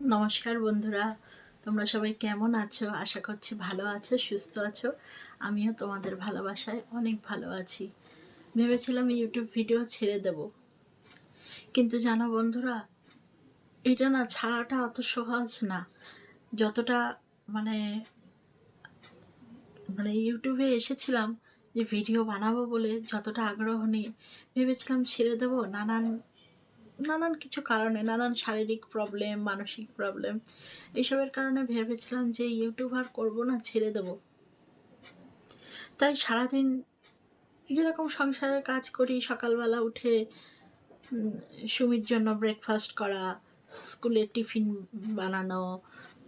নমস্কার বন্ধুরা, তোমরা সবাই কেমন আছো? আশা করছি ভালো আছো, সুস্থ আছো। আমিও তোমাদের ভালোবাসায় অনেক ভালো আছি। ভেবেছিলাম ইউটিউব ভিডিও ছেড়ে দেব। কিন্তু জানো বন্ধুরা, এটা না ছাড়াটা অত সহজ না। যতটা মানে মানে ইউটিউবে এসেছিলাম যে ভিডিও বানাবো বলে যতটা আগ্রহ নিয়ে ভেবেছিলাম ছেড়ে দেবো। নানান নানান কিছু কারণে, নানান শারীরিক প্রবলেম মানসিক প্রবলেম এইসবের কারণে ভেবেছিলাম যে ইউটিউব আর করব না, ছেড়ে দেব। তাই সারাদিন যেরকম সংসারের কাজ করি, সকালবেলা উঠে সুমির জন্য ব্রেকফাস্ট করা স্কুলে টিফিন বানানো,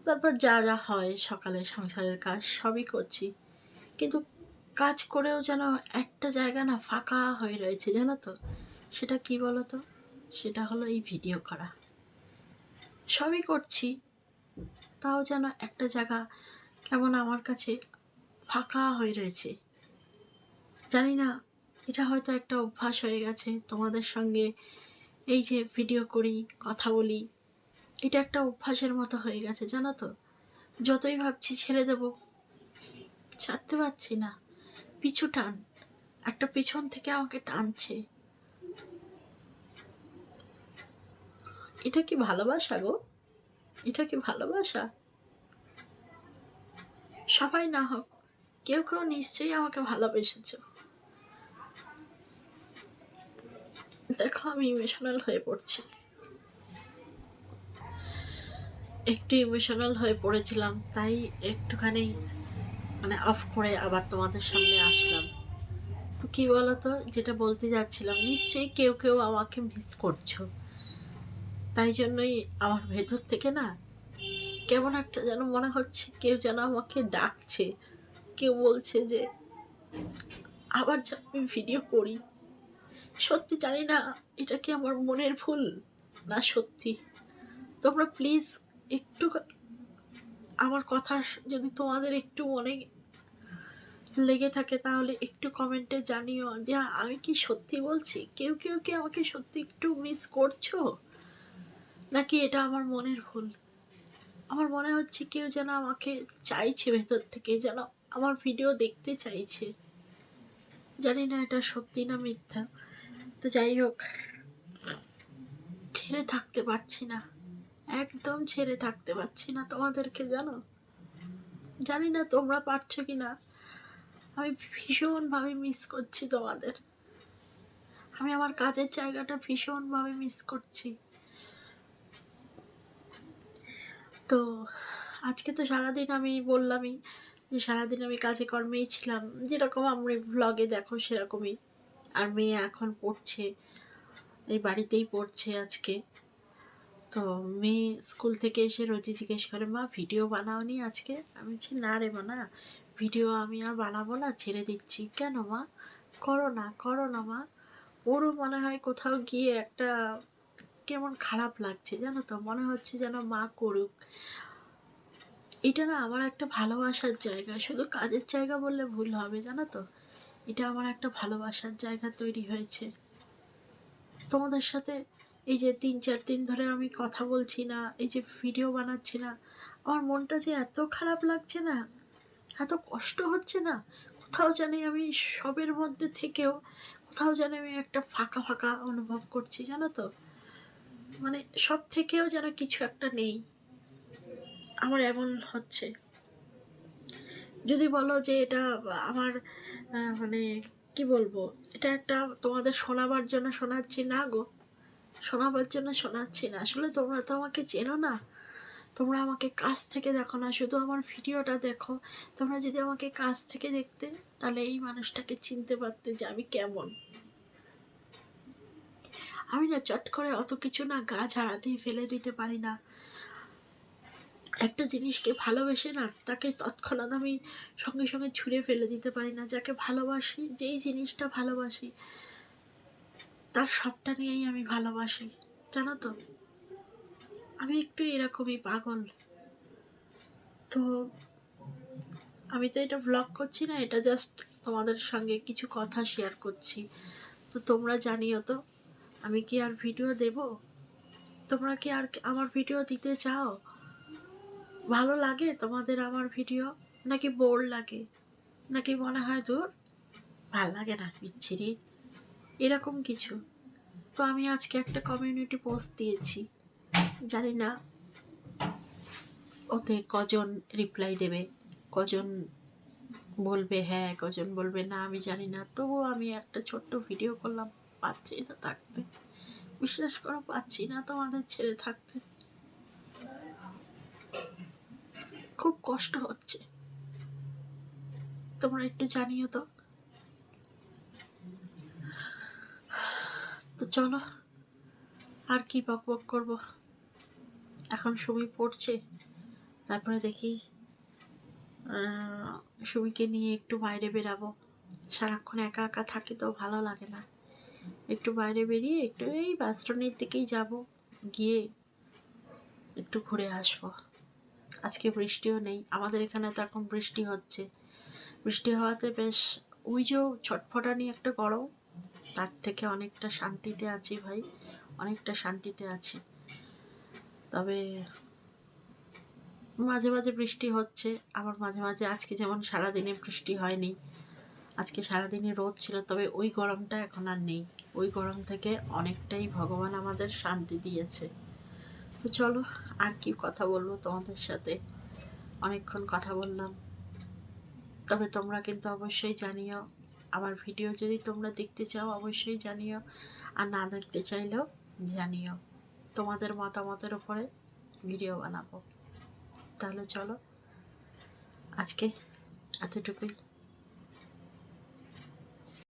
তারপর যা যা হয় সকালে সংসারের কাজ সবই করছি। কিন্তু কাজ করেও যেন একটা জায়গা না ফাঁকা হয়ে রয়েছে, জানো তো? সেটা কি বলো তো সেটা হলো এই ভিডিও করা। সবই করছি। তাও যেন একটা জায়গা কেমন আমার কাছে ফাঁকা হয়ে রয়েছে। জানি না, এটা হয়তো একটা অভ্যাস হয়ে গেছে তোমাদের সঙ্গে এই যে ভিডিও করি, কথা বলি। এটা একটা অভ্যাসের মতো হয়ে গেছে, জানো তো? যতই ভাবছি ছেড়ে দেব, ছাড়তে পারছি না। পিছু টান, একটা পিছন থেকে আমাকে টানছে। এটা কি ভালোবাসা গো? এটা কি ভালোবাসা? সবাই না হোক, কেউ কেউ নিশ্চয়ই আমাকে ভালোবেসেছ। দেখো আমি ইমোশনাল হয়ে পড়ছি। একটু ইমোশনাল হয়ে পড়েছিলাম, তাই একটুখানি মানে অফ করে আবার তোমাদের সামনে আসলাম। তো কি বলতো, যেটা বলতে যাচ্ছিলাম, নিশ্চয়ই কেউ কেউ আমাকে মিস করছ। তাই জন্যই আমার ভেতর থেকে না কেমন একটা যেন মনে হচ্ছে কেউ যেন আমাকে ডাকছে। কেউ বলছে যে, আবার যেন আমি ভিডিও করি। সত্যি জানি না, এটা কি আমার মনের ভুল? না সত্যি। তোমরা প্লিজ একটু আমার কথা যদি তোমাদের একটু মনে লেগে থাকে তাহলে একটু কমেন্টে জানিও যে, আমি কি সত্যি বলছি? কেউ কেউ কি আমাকে সত্যি একটু মিস করছ? নাকি এটা আমার মনের ভুল? আমার মনে হচ্ছে কেউ যেন আমাকে চাইছে ভেতর থেকে, যেন আমার ভিডিও দেখতে চাইছে। জানি না এটা সত্যি না মিথ্যা। তো যাই হোক, ছেড়ে থাকতে পারছি না। একদম ছেড়ে থাকতে পারছি না তোমাদেরকে, জানো? জানি না তোমরা পারছ কি না আমি ভীষণভাবে মিস করছি তোমাদের। আমি আমার কাজের জায়গাটা ভীষণভাবে মিস করছি। তো আজকে তো সারাদিন আমি বললামই যে সারাদিন আমি কাজে কর্মেই ছিলাম। যেরকম আমরা ব্লগে দেখো সেরকমই। আর মেয়ে এখন পড়ছে, এই বাড়িতেই পড়ছে আজকে। তো মেয়ে স্কুল থেকে এসে রোজই জিজ্ঞেস করে, মা ভিডিও বানাওনি আজকে? আমি বলছি, না রে মা না ভিডিও আমি আর বানাবো না, ছেড়ে দিচ্ছি। কেন মা? করো না করো না মা। ওরও মনে হয় কোথাও গিয়ে একটা কেমন খারাপ লাগছে জানো তো? মনে হচ্ছে যেন মা করুক। এটা না আমার একটা ভালোবাসার জায়গা। শুধু কাজের জায়গা বললে ভুল হবে, জানো তো? এটা আমার একটা ভালোবাসার জায়গা তৈরি হয়েছে। তোমাদের সাথে এই যে তিন, চার দিন ধরে আমি কথা বলছি না, এই যে ভিডিও বানাচ্ছি না, আমার মনটা যে এত খারাপ লাগছে না? এত কষ্ট হচ্ছে না? কোথাও জানি আমি সবের মধ্যে থেকেও, কোথাও যেন আমি একটা ফাঁকা ফাঁকা অনুভব করছি, জানো তো? মানে সব থেকেও যেন কিছু একটা নেই। আমার এমন হচ্ছে। যদি বলো যে এটা আমার মানে কি বলব? এটা একটা তোমাদের শোনাবার জন্য শোনাচ্ছি না গো। শোনাবার জন্য শোনাচ্ছি না। আসলে তোমরা তো আমাকে চেনো না। তোমরা আমাকে কাছ থেকে দেখো না। শুধু আমার ভিডিওটা দেখো। তোমরা যদি আমাকে কাছ থেকে দেখতে, তাহলে এই মানুষটাকে চিনতে পারতে যে আমি কেমন। আমি না চট করে অত কিছু না গা ঝাড়াতেই ফেলে দিতে পারি না। একটা জিনিসকে ভালোবেসে না তাকে তৎক্ষণাৎ আমি সঙ্গে সঙ্গে ছুঁড়ে ফেলে দিতে পারি না, যাকে ভালোবাসি, যেই জিনিসটা ভালোবাসি, তার সবটা নিয়েই আমি ভালোবাসি। জানো তো? আমি একটু এরকমই পাগল। তো আমি তো এটা ব্লগ করছি না, এটা জাস্ট তোমাদের সঙ্গে কিছু কথা শেয়ার করছি। তো তোমরা জানিও তো আমি কি আর ভিডিও দেব? তোমরা কি আর আমার ভিডিও দিতে চাও? ভালো লাগে তোমাদের আমার ভিডিও? নাকি বোর লাগে? নাকি মনে হয় দূর? ভালো লাগে না, বিচ্ছিরি। এরকম কিছু। তো আমি আজকে একটা কমিউনিটি পোস্ট দিয়েছি। জানি না ওতে কজন রিপ্লাই দেবে। কজন বলবে হ্যাঁ কজন বলবে না, আমি জানি না। তবুও আমি একটা ছোট্ট ভিডিও করলাম। পাচ্ছি না থাকতে। বিশ্বাস করো, পাচ্ছি না তোমাদের ছেড়ে থাকতে। খুব কষ্ট হচ্ছে। তোমরা একটু জানিও তো। তো চলো, আর কি বক বক করব? এখন সুমি পড়ছে, তারপরে দেখি সুমিকে নিয়ে একটু বাইরে বেরাবো। সারাক্ষণ একা একা থাকি তো ভালো লাগে না। একটু বাইরে বেরিয়ে একটু এই বাসটনের দিকেই যাব। গিয়ে একটু ঘুরে আসব। আজকে বৃষ্টিও নেই। আমাদের এখানে তো এখন বৃষ্টি হচ্ছে। বৃষ্টি হওয়াতে বেশ ওই যে ছটফটানি একটা গরম, তার থেকে অনেকটা শান্তিতে আছি ভাই। অনেকটা শান্তিতে আছি। তবে মাঝে মাঝে বৃষ্টি হচ্ছে। আবার মাঝে মাঝে আজকে যেমন সারাদিনে বৃষ্টি হয়নি আজকে সারাদিনে রোদ ছিল, তবে ওই গরমটা এখন আর নেই। ওই গরম থেকে অনেকটাই ভগবান আমাদের শান্তি দিয়েছে। তো চলো, আর কি কথা বলব তোমাদের সাথে? অনেকক্ষণ কথা বললাম। তবে তোমরা কিন্তু অবশ্যই জানিও, আমার ভিডিও যদি তোমরা দেখতে চাও অবশ্যই জানিও, আর না দেখতে চাইলেও জানিও। তোমাদের মতামতের উপরে ভিডিও বানাবো। তাহলে চলো, আজকে এতটুকুই।